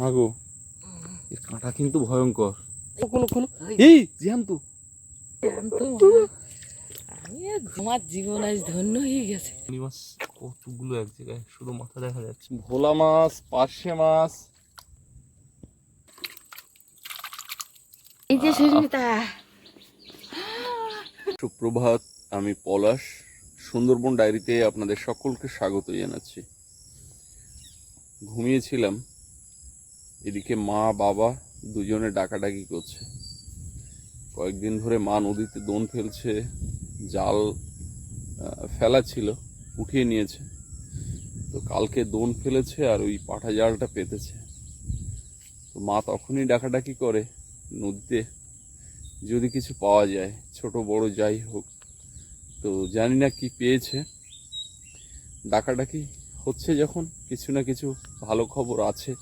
মাগো এর কাঁটা কিন্তু ভয়ঙ্কর। খোলো খোলো। এই। জ্যান্ত আমার জীবন আজ ধন্য হয়ে গেছে। মাছ কতগুলো এক জায়গায় শুধু মাথা দেখা যাচ্ছে। ভোলা মাছ পার্শে মাছ। এই যে সুস্মিতা। সুপ্রভাত আমি পলাশ সুন্দরবন ডায়েরিতে আপনাদের সকলকে স্বাগত জানাচ্ছি। ঘুমিয়েছিলাম। এদিকে মা, বাবা দুজনে ডাকাডাকি করছে। কয়েকদিন ধরে মা নদীতে দোন ফেলছে, জাল ফেলা ছিল, উঠিয়ে নিয়েছে। তো কালকে দোন ফেলেছে আর ওই পাঠা জালটা পেতেছে। তো মা তখনই ডাকাডাকি করে নদীতে, যদি কিছু পাওয়া যায়, ছোট, বড় যাই হোক। তো জানি না কি পেয়েছে। ডাকাডাকি হচ্ছে যখন, কিছু না কিছু ভালো খবর আছে।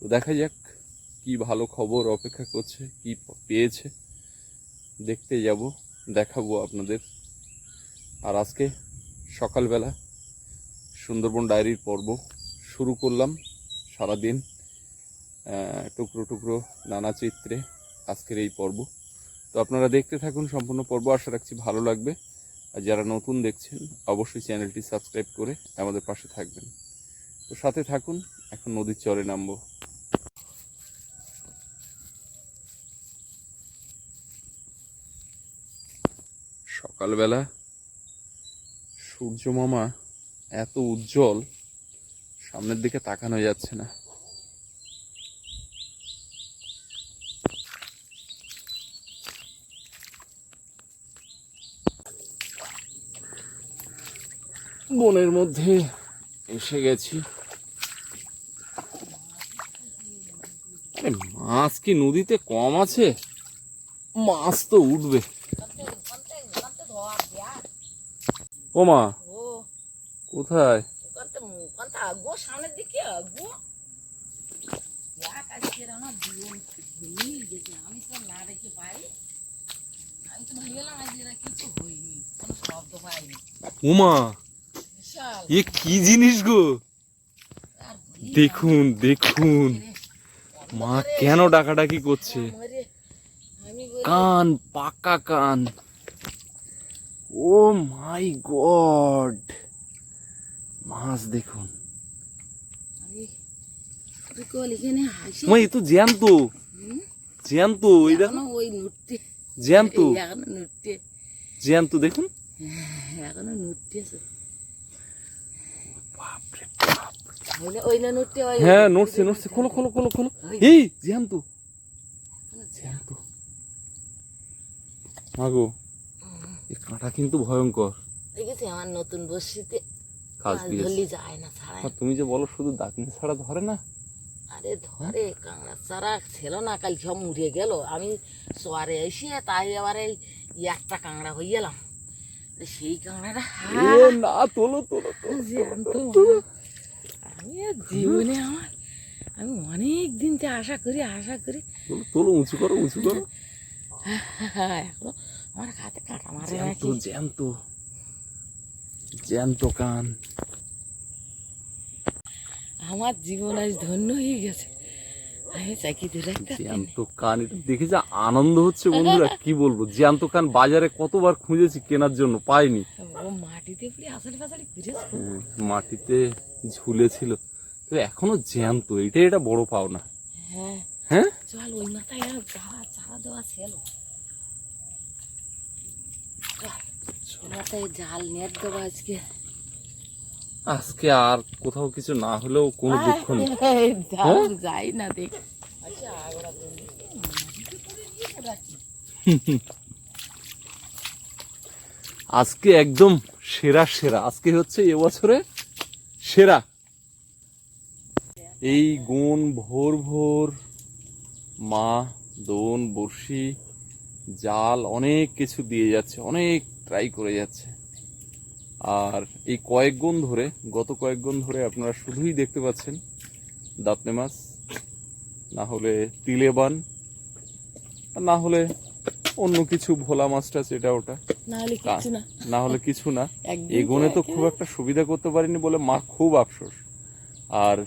তো দেখা যাক কি ভালো খবর অপেক্ষা করছে, কি পেয়েছে। দেখতে যাব, দেখাবো আপনাদের। আর আজকে সকালবেলা সুন্দরবন ডায়েরির পর্ব শুরু করলাম। সারাদিন টুকরো টুকরো নানা চিত্রে আজকের এই পর্ব। তো আপনারা দেখতে থাকুন সম্পূর্ণ পর্ব। আশা রাখছি ভালো লাগবে। আর যারা নতুন দেখছেন, অবশ্যই চ্যানেলটি সাবস্ক্রাইব করে আমাদের পাশে থাকবেন। তো সাথে থাকুন, এখন নদীর চরে নামবো। সকালবেলা সূর্য মামা এত উজ্জ্বল, সামনের দিকে তাকানো যাচ্ছে না। বনের মধ্যে এসে গেছি। মাছ কি নদীতে কম আছে? মাছ তো উঠবে। ও। মা ও কোথায় বিশাল। এ কি জিনিস গো? দেখুন দেখুন। মা কেন ডাকাডাকি করছে? কান পাকা কান। ও মাই গড। মাছ দেখুন। আমি তুই কল এখানে হাসি। মা এ তো জ্যান্ত? জ্যান্ত এই দেখো ওই নুটতে। জ্যান্ত। এখনও নুটতে। জ্যান্ত দেখুন। এখনও নুটতেছে বাপরে বাপ। ওইলে ওইলে নুটতে ওই হ্যাঁ নড়ছে নড়ছে খোলো খোলো খোলো খোলো। এই জ্যান্ত। জ্যান্ত। মাগো এর কাঁটা কিন্তু ভয়ঙ্কর। দেখেছি আমার নতুন বর্ষিতে কাজ ধরলি যায় না তুমি যে বলো শুধু দাঁতনি ছাড়া ধরে না? আরে ধরে কাঁকড়া চারা ছিল না কাল সব মুড়ে গেল। আমি সোয়ারে এসে তাই এবারে এই একটা কাঁকড়া হয়ে গেলাম। সেই কাঁকড়াটা না তোলো তোলো তোলো। আমি জীবনে আমার আমি অনেক দিন থেকে আশা করি আশা করি। তোলো উঁচু করো উঁচু করো। এখন আমার হাতে কাঁটা মারে জ্যান্ত জ্যান্ত জ্যান্ত কান আমার জীবন আজ ধন্য হয়ে গেছে। আমি রাখতে জ্যান্ত কান এটা দেখে যা আনন্দ হচ্ছে বন্ধুরা কি বলব? জ্যান্ত কান বাজারে কতবার খুঁজেছি কেনার জন্য পাইনি। ও মাটিতে পুরে আসালি মাটিতে ঝুলেছিল। তো এখনও জ্যান্ত এটাই এটা বড় পাওনা। হ্যাঁ। হ্যাঁ? চল ওই মাথায় চারা চারা দেওয়া ছিল চল ওই মাথায় জাল নেট দেবো আজকে। আজকে আর কোথাও কিছু না হলেও কোনো দুঃখ নেই। হ্যাঁ? যাই না দেখ আজকে একদম সেরা সেরা। আজকে হচ্ছে এবছরে সেরা। এই গুণ ভোর ভোর মা দোন বড়শি জাল অনেক কিছু দিয়ে যাচ্ছে অনেক ট্রাই করে যাচ্ছে। আর এই কয়েক গুণ ধরে গত কয়েক গুণ ধরে আপনারা শুধুই দেখতে পাচ্ছেন দাঁতনে মাছ না হলে তিলেবান আর না হলে অন্য কিছু ভোলা মাছ টাছ এটা ওটা। না হলে কিছু না। একদিন এগোনে তো খুব একটা সুবিধা করতে পারিনি বলে মা খুব আফসোস। আর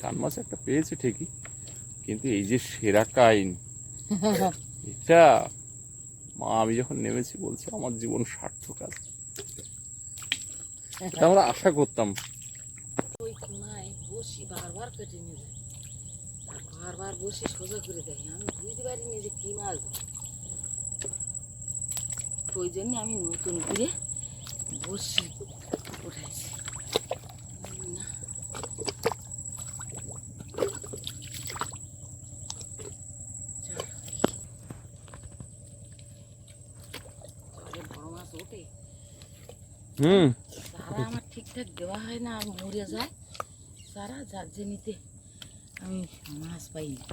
কান মাছ একটা পেয়েছে ঠিকই কিন্তু এই যে সেরা কাইন এটা মা আমি যখন নেমেছি বলছি আমার জীবন সার্থক আছে। এটা আমরা আশা করতাম। ওই কোনায় বসি বারবার কেটে নিয়ে যায়। আর বারবার বসি সোজা করে দেয়। আমি বুঝতে পারিনি যে কী মাছ ধর। ওই জন্য আমি নতুন করে বসি উঠাইছি না চলো। জলে বড় মাছ ওঠে হুম। সারা আমার ঠিকঠাক দেওয়া হয় না আর মরে যায় সারা যার জন্যতে আমি মাছ পাই না।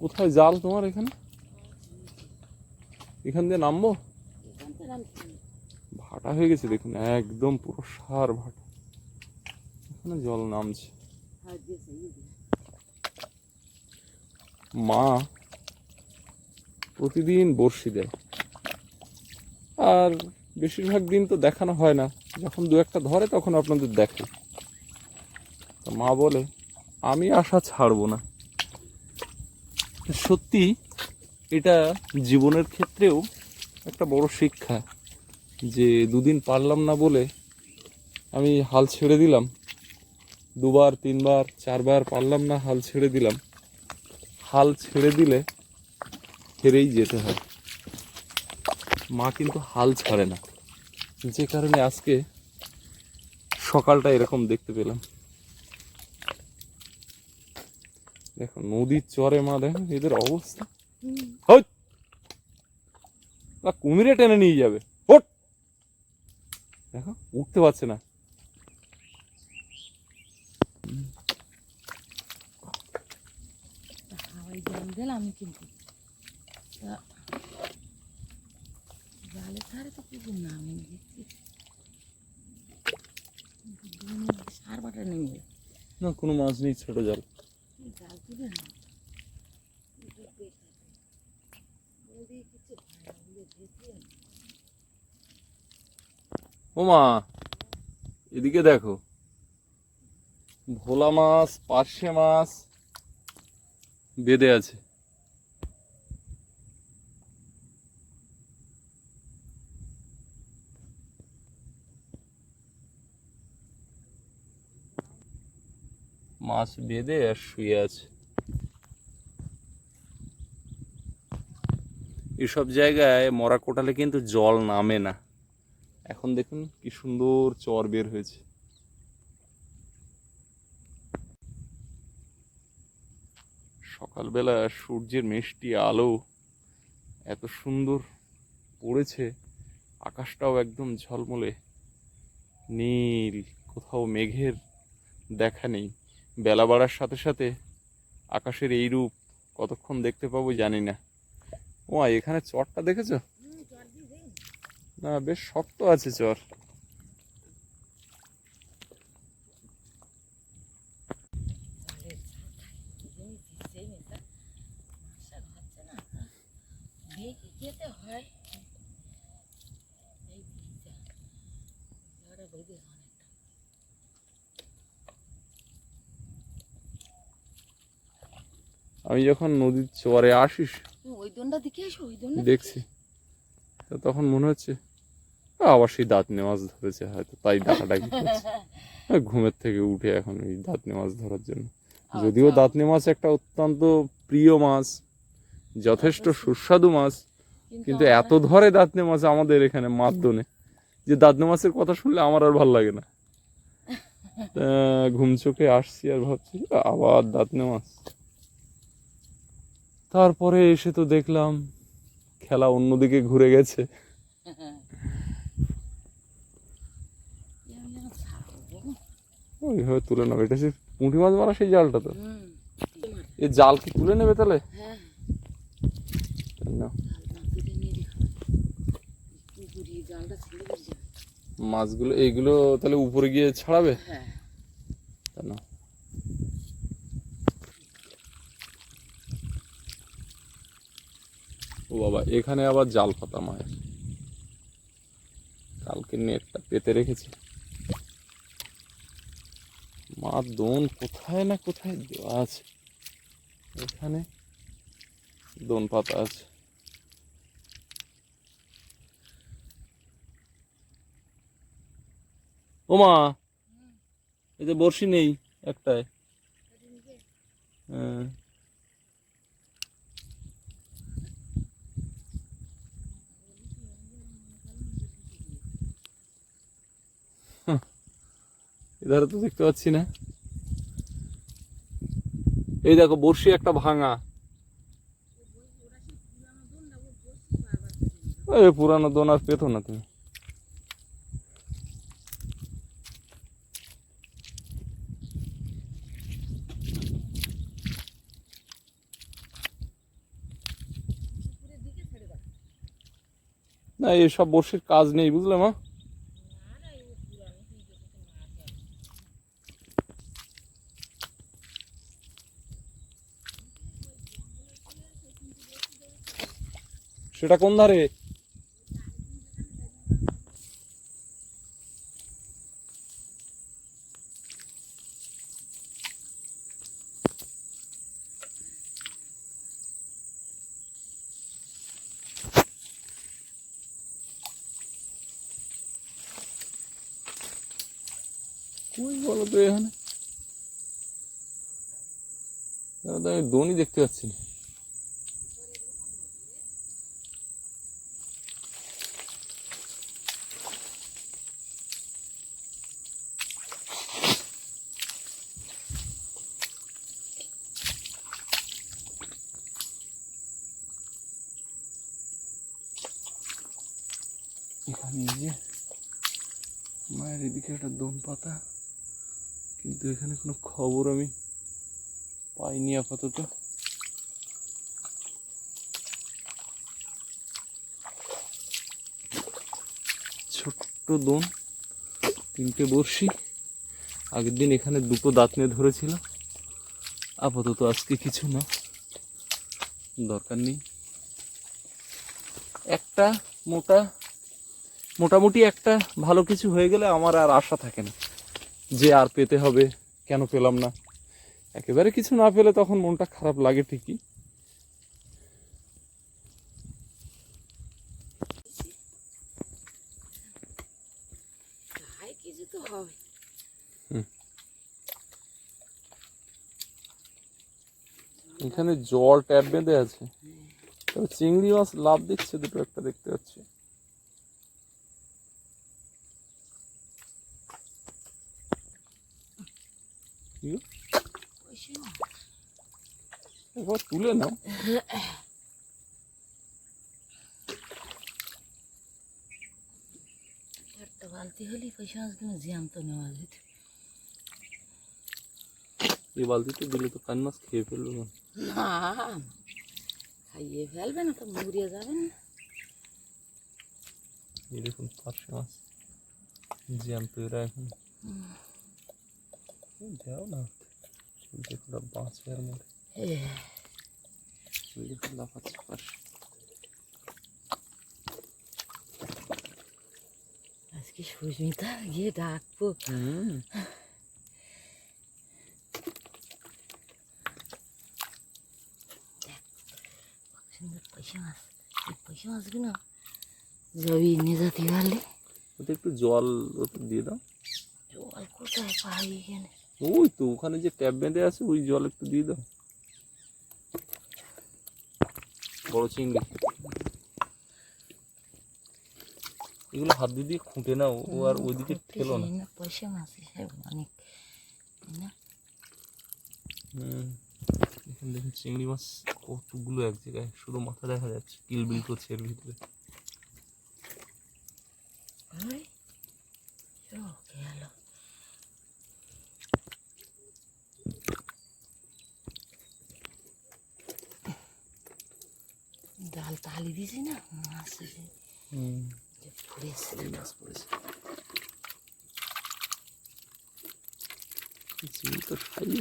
কোথায় জাল তোমার এখানে? এখান দিয়ে নামবো। ভাটা হয়ে গেছে দেখুন একদম পুরো সার ভাটা। এখানে জল নামছে। যে। মা প্রতিদিন বড়শি দেয়। আর বেশিরভাগ দিন তো দেখানো হয় না। যখন দু একটা ধরে তখন আপনাদের দেখে। মা বলে, আমি আশা ছাড়বো না। সত্যি, এটা জীবনের ক্ষেত্রেও একটা বড় শিক্ষা যে দুদিন পারলাম না বলে আমি হাল ছেড়ে দিলাম। দুবার, তিনবার, চারবার পারলাম না, হাল ছেড়ে দিলাম। হাল ছেড়ে দিলে হেরেই যেতে হয়। মা কিন্তু হাল ছাড়ে না। যে কারণে আজকে সকালটা এরকম দেখতে পেলাম। দেখো, নদীর চরে মা, দেখো, এদের অবস্থা। কুমিরে টেনে নিয়ে যাবে। হট দেখো, উঠতে পারছে না। জাল দিলাম কিন্তু তা জালের তো পুকুর না সার বাটা নেমে না কোনো মাছ নেই ছোট জাল জাল তুলে না এটা বেকার। ওদিকে কিছু হয় না, ওদিকে দেখি না। ও মা এদিকে দেখো ভোলা মাছ পার্শে মাছ বেঁধে আছে মাছ বেঁধে আর শুয়ে আছে। এসব জায়গায় মরা কোটালে কিন্তু জল নামে না। এখন দেখুন কি সুন্দর চর বের হয়েছে। সকালবেলা সূর্যের মিষ্টি আলো এত সুন্দর পড়েছে, আকাশটাও একদম ঝলমলে, নীল, কোথাও মেঘের দেখা নেই। বেলা বাড়ার সাথে সাথে আকাশের এই রূপ কতক্ষণ দেখতে পাবো জানি না। ও এখানে চরটা দেখেছ। না, বেশ শক্ত আছে চর। জালের ঝাঁটায় এই ভিজে মেয়েটা মাছটা ধরছে না দেখে খেতে হয় এই ভিজা ঝড়ে বেঁধে অনেকটা আমি যখন নদীর চরে আসিস ওই ওই দেখছি। তখন মনে হচ্ছে "আ, আবার সেই দাঁতনে মাছ ধরেছে হয়তো তাই ডাকাডাকি আর ঘুমের থেকে উঠে এখন এই দাঁতনে মাছ ধরার জন্য। যদিও আচ্ছা। দাঁতনে মাছ একটা অত্যন্ত প্রিয় মাছ যথেষ্ট সুস্বাদু মাছ কিন্তু এত ধরে দাঁতনে মাছ আমাদের এখানে মাধ্যমে যে দাঁতনে মাছের কথা শুনলে আমার আর ভালো লাগে না। ঘুম চোখে আসছি আর ভাবছি আবার দাঁতনে মাছ। তারপরে এসে তো দেখলাম খেলা অন্যদিকে ঘুরে গেছে। ওইভাবে তুলে নেবে এটা সে পুঁটি মাছ মারা সেই জালটা তো। এই জাল কি তুলে নেবে তাহলে? মাছগুলো, এইগুলো তাহলে উপরে গিয়ে ছাড়াবে? হ্যাঁ না ও বাবা, এখানে আবার জাল পাতা মায়ের। কালকে নেটটা পেতে রেখেছি। মা দোন কোথায় না কোথায় দেওয়া আছে? এখানে দোন পাতা আছে। ওমা এই যে বড়শি নেই একটাই হ্যাঁ। এধারে তো দেখতে পাচ্ছি না। এই দেখো, বড়শি একটা ভাঙা। পুরানো দোন আর পেতো না তুমি। না, এসব বড়শির কাজ নেই, বুঝলে মা? সেটা কোন ধারে? কই বলো তো এখানে? দেখতে পাচ্ছি না এখানে এই যে মায়ের এদিকে একটা দোন পাতা। কিন্তু এখানে কোনো খবর আমি পাইনি আপাতত। ছোট্ট দোন, তিনটে বড়শি। আগের দিন এখানে দুটো দাঁত নিয়ে ধরেছিল। আপাতত আজকে কিছু না। দরকার নেই। একটা মোটা মোটামুটি একটা ভালো কিছু হয়ে গেলে আমার আর আশা থাকে না। যে আর পেতে হবে কেন পেলাম না? একেবারে কিছু না পেলে তখন মনটা খারাপ লাগে ঠিকই। এখানে জল ট্যাপ বেঁধে আছে। চিংড়ি মাছ লাভ দিচ্ছে দুটো একটা দেখতে পাচ্ছি। পয়সা একবার তুলে নাও বালতি হলেই পয়সা মাছগুলো জ্যান্ত নেওয়া যেত এই বালতিতে দিলে তো কান মাছ খেয়ে ফেলবে না। না খাইয়ে ফেলবে না তো মুড়িয়ে যাবে না। এই দেখুন পার্শে মাছ জ্যান্ত এরা এখন। যাও না দেখুন বাঁচবে আর মরে দেখুন লাফাচ্ছে পাশে আজকে সুস্মিতা গিয়ে ডাকবো হুম সুন্দর পয়সা মাছ এই পয়সা মাছগুলো জবি নিয়ে যেতে পারলে ওতে একটু জল ওতে দিয়ে দাও জল কোথায় পাই এখানে ওই তো ওখানে যে ট্যাপ বেঁধে আছে ওই জল একটু দিয়ে দাও। বড় চিংড়ি। এগুলো হাত দিয়ে দিয়ে খুঁটে না ও আর ওইদিকে ঠেলো না। পয়সা মাছ অনেক হুম এখানে দেখুন চিংড়ি মাছ কতগুলো এক জায়গায় শুধু মাথা দেখা যাচ্ছে কিলবিল করছে এর ভিতরে ওই চোখ গেল ডাল তালি দিয়েছি না মাছ মাছ পড়েছে তো খাইয়ে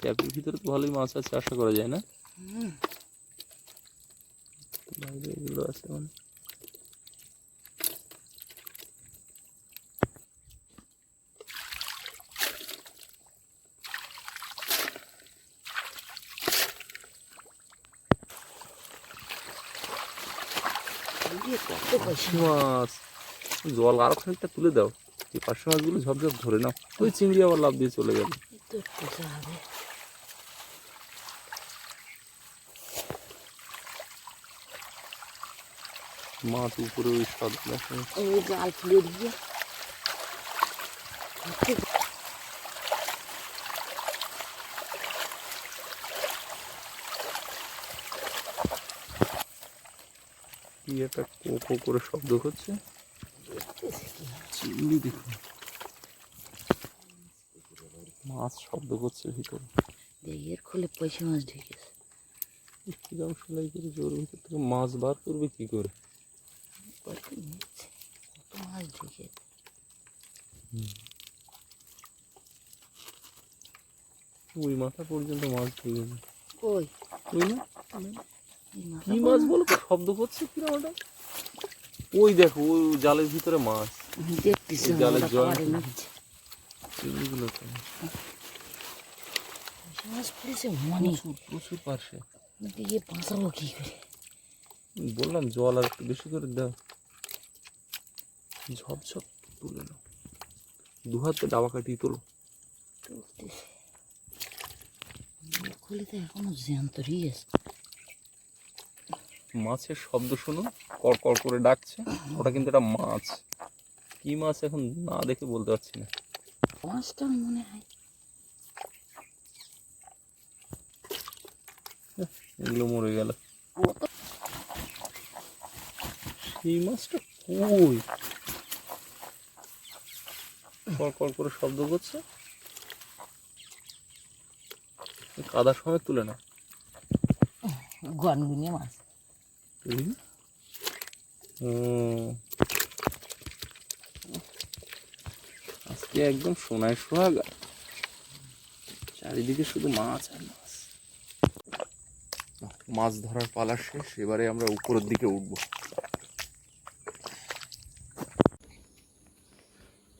ট্যাপের ভিতরে তো ভালোই মাছ আছে আশা করা যায় না বাইরে এগুলো আছে মানে মাছ। জল আরও খানিকটা তুলে দাও। এই পার্শে মাছগুলো ঝপঝপ ধরে নাও। ওই চিংড়ি আবার লাভ দিয়ে চলে গেল। মাছ উপরে ওই সব জাল তুলে দিয়ে। কি একটা কো কো করে শব্দ করছে চিংড়ি দেখুন। মাছ শব্দ করছে ভিতরে। এর খুলে পয়সা মাছ ঢেকেছে কিরম সেলাই করে জোর ভিতর থেকে মাছ বার করবে কি করে? কত মাছ ঢেকে ওই মাথা পর্যন্ত মাছ ঢুকে কই? ওই না? কি মাছ বলো শব্দ করছে কিরম ওটা? ওই দেখো ওই জালের ভিতরে মাছ। দেখতেছি জালের জল। পাড়ে নিচ্ছে চিংড়িগুলো তো। পয়সা মাছ পড়েছে অনেক প্রচুর প্রচুর পার্শ্বে দিয়ে বাঁচাবো কি করে? বললাম জল আর একটু বেশি করে দাও। ঝপঝপ তুলে নাও। দু হাতে ডাবা কাটিয়ে তোলো। এখনও জ্যান্ত আছে? মাছের শব্দ শুনুন কর কর ডাকছে ওটা কিন্তু একটা মাছ। কি মাছ এখন না দেখে বলতে পারছি না। মাছটা মনে হয়। এগুলো মরে গেল। সেই মাছটা কই? কর কর শব্দ করছে। কাদার সময় তুলে না গনগুনিয়ে মাছ। আজকে একদম সোনায় সোহাগা। চারিদিকে শুধু মাছ আর মাছ। মাছ ধরার পালা শেষ এবারে আমরা উপরের দিকে উঠব।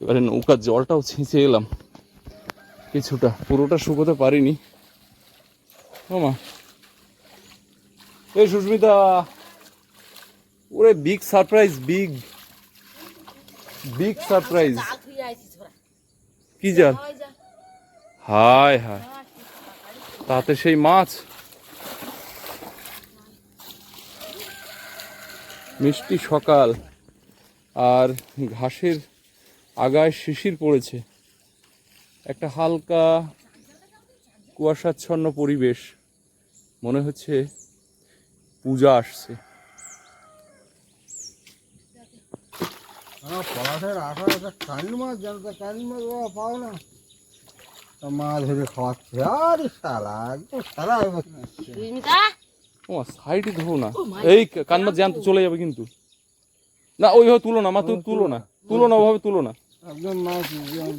এবারে নৌকার জলটাও ছেঁচে এলাম। কিছুটা পুরোটা শুকোতে পারিনি। মামা এই সুস্মিতা! ওরে big surprise big big surprise কি জাল হায় হায়। তাতে সেই মাছ। মিষ্টি সকাল। আর ঘাসের আগায় শিশির পড়েছে। একটা হালকা কুয়াশাচ্ছন্ন পরিবেশ। মনে হচ্ছে পূজা আসছে। পলাশের একটা মাছ মাছ বাবা পাও না। তা মাছ ধরে খাওয়াচ্ছে। আরে শালা একদম। ও সাইডে ধরো না। এই জ্যান্ত চলে যাবে কিন্তু। না ওইভাবে তুলো না মা তুমি তুলো না। তুলো না ওভাবে তুলো না। একদম মাছ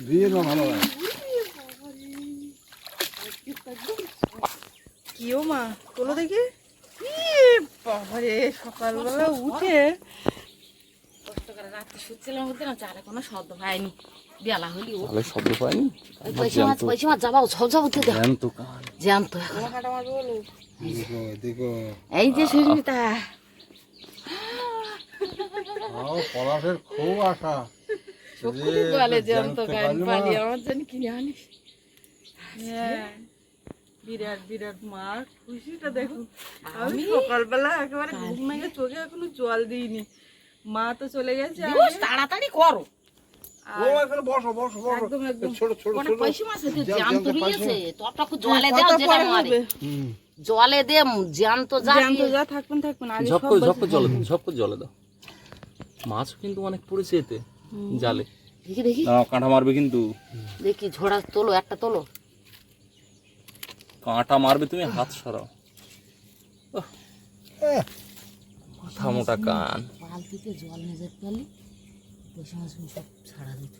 দিয়ে না ভালো লাগে কিও মা? তোলো দেখি। বাবারে সকালবেলা উঠে রাত্রে শুচ্ছিলাম বলতে না চালে কোনো শব্দ পাইনি বেলা হলি ও। তাহলে শব্দ পায়নি ওই পয়সা মাছ পয়সা মাছ যাবাও সব যাব তো জ্যান্ত জ্যান্ত এখন। তোমার কাটা মাছ বলো। দেখো দেখো এই যে সুস্মিতা। পলাশের খুব আশা। বলে জ্যান্ত জ্যান্ত পালি আমার জন্য কিনে আনিস হ্যাঁ বিরাট বিরাট খুশিটা দেখো। আমি সকালবেলা একেবারে ঘুম ভেঙে চোখে এখনও জল দিইনি। মা তো চলে গেছে আমি- তাড়াতাড়ি করো। আর ও বসো বসো বসো। একদম একদম। ছোট ছোট ছোট। পয়সা মাছ জ্যান্ত জ্যান্ত পয়সা রয়েছে ততটুকু জলে দাও যেটা পরে হুম। জলে দে জ্যান্ত যা জ্যান্ত যা থাকবেন থাকবেন। আগে ঝপ সব করে ঝপ করে জলে দাও ঝপ করে জলে দাও। মাছ কিন্তু অনেক পড়েছে এতে জালে। দেখি দেখি। না কাঁটা মারবে কিন্তু। দেখি ঝোড়া তোলো একটা তোলো। কাঁটা মারবে তুমি হাত সরাও। ওহ, মাথা মোটা কান। বালতিতে জল পয়সা মাছ সব ছাড়া দিত।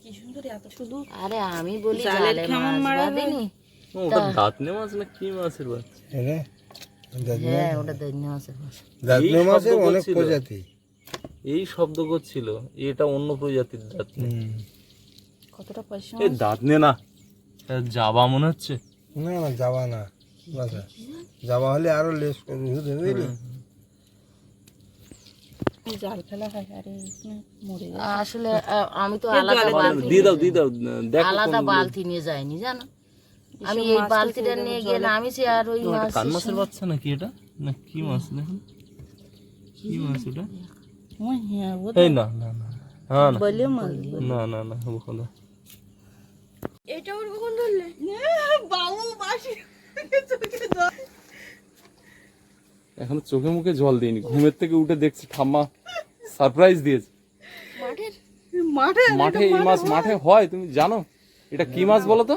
কি সুন্দর এত শুধু আরে আমি বলি জালে মাছ বাঁধেনি ওটা দাঁতনে মাছ না কি মাছের বাচ্চা? এরে হ্যাঁ ওটা দৈন্য মাছের ভাষা দাঁতনে মাছের অনেক প্রজাতি। এই শব্দ করছিল এটা অন্য প্রজাতির দাঁত হুম। কতটা পয়সা এই দাঁত নে না যাবা মনে হচ্ছে? না না যাবা না যাবা হলে আরও লেস করবি বুঝলি? বুঝলি জাল ফেলা হয়? আরে মরে আসলে আমি তো আলাদা বালতি দিয়ে দাও দিয়ে দাও দেখো আলাদা বালতি নিয়ে যাইনি জানো? আমি এই বালতিটা নিয়ে গেলে আমি আর ওই মাছ কান মাছের বাচ্চা নাকি এটা? না কি মাছ দেখুন কি মাছ এটা হ্যাঁ এই না না না হ্যাঁ না। বলে মাছ না না না ওখানে বাবু বাসি। এখনও চোখে মুখে জল দিইনি। ঘুমের থেকে উঠে দেখছি ঠাম্মা সারপ্রাইজ দিয়েছে। মাঠে মাঠে এই মাছ মাঠে হয় তুমি জানো? এটা কি মাছ বলো তো?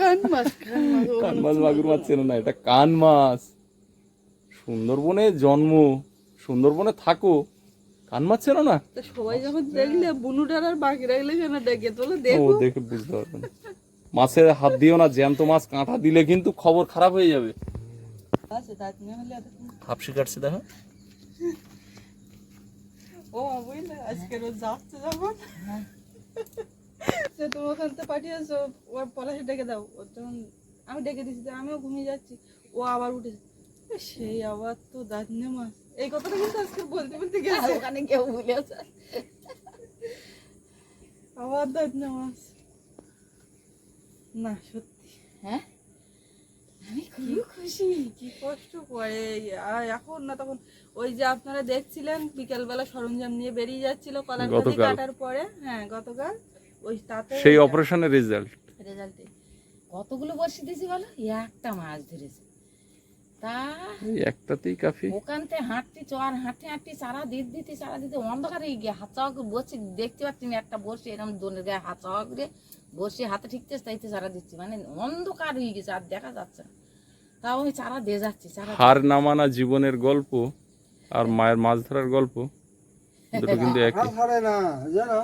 কান মাছ মাগুর মাছ চেনো না এটা কান মাছ। সুন্দরবনে জন্ম সুন্দরবনে থাকো। কান মাছ চেনো না? সবাই যখন দেখলে বুনুটার আর বাকি রাখলে কেন ডেকে তোলে দেখো। দেখে বুঝতে পারবেন। মাছের হাত দিও না জ্যান্ত মাছ কাঁটা দিলে কিন্তু খবর খারাপ হয়ে যাবে। হাফসি কাটছে দেখো। ও বুঝলে? আজকে রোজ যাচ্ছে যখন। সে তুমি ওখান থেকে পাঠিয়েছো ওর পলাশে ডেকে দাও। ও যখন আমি ডেকে দিচ্ছি তো আমিও ঘুমিয়ে যাচ্ছি। ও আবার উঠেছে। সেই আবার তো দাঁত নিয়ে মাছ এই কথাটা কিন্তু আজকে বলতে বলতে গেছে। ওখানে কেউ ভুলেছে আবার দাঁত নিয়ে মাছ না সত্যি। হ্যাঁ? আমি খুব খুশি কি কষ্ট করে। আর এখন না তখন ওই যে আপনারা দেখছিলেন বিকেলবেলা সরঞ্জাম নিয়ে বেরিয়ে যাচ্ছিল কলার কাটার পরে। হ্যাঁ গতকাল। ওই তাতে সেই অপারেশনের রেজাল্ট রেজাল্টে কতগুলো বর্ষি দিয়েছি বলো? একটা মাছ ধরেছে। তা একটাতেই কাফি। হাঁটতে চর হাঁটতে হাঁটতে চারা দিতে দিতে দিতে অন্ধকারে গিয়ে হাত চাওয়া দেখতে পাচ্ছি একটা বসে এরকম দোনের গায়ে হাত চাওয়া করে বসে হাতে ঠিকতে তাইতে চারা দিচ্ছি। মানে অন্ধকার হয়ে গেছে আর দেখা যাচ্ছে না। তাও আমি চারা দিয়ে যাচ্ছি চারা হার নামানা জীবনের গল্প আর মায়ের মাছ ধরার গল্প দুটো কিন্তু একই। আর না জানো?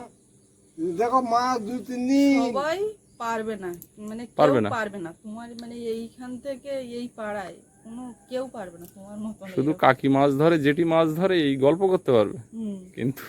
দেখো মা দু তিন দিন সবাই পারবে না। মানে কেউ পারবে না। পারবে না। তোমার মানে এইখান থেকে এই পাড়ায় কোনো কেউ পারবে না তোমার মতন শুধু কাকি মাছ ধরে জেঠি মাছ ধরে এই গল্প করতে পারবে। হুম। কিন্তু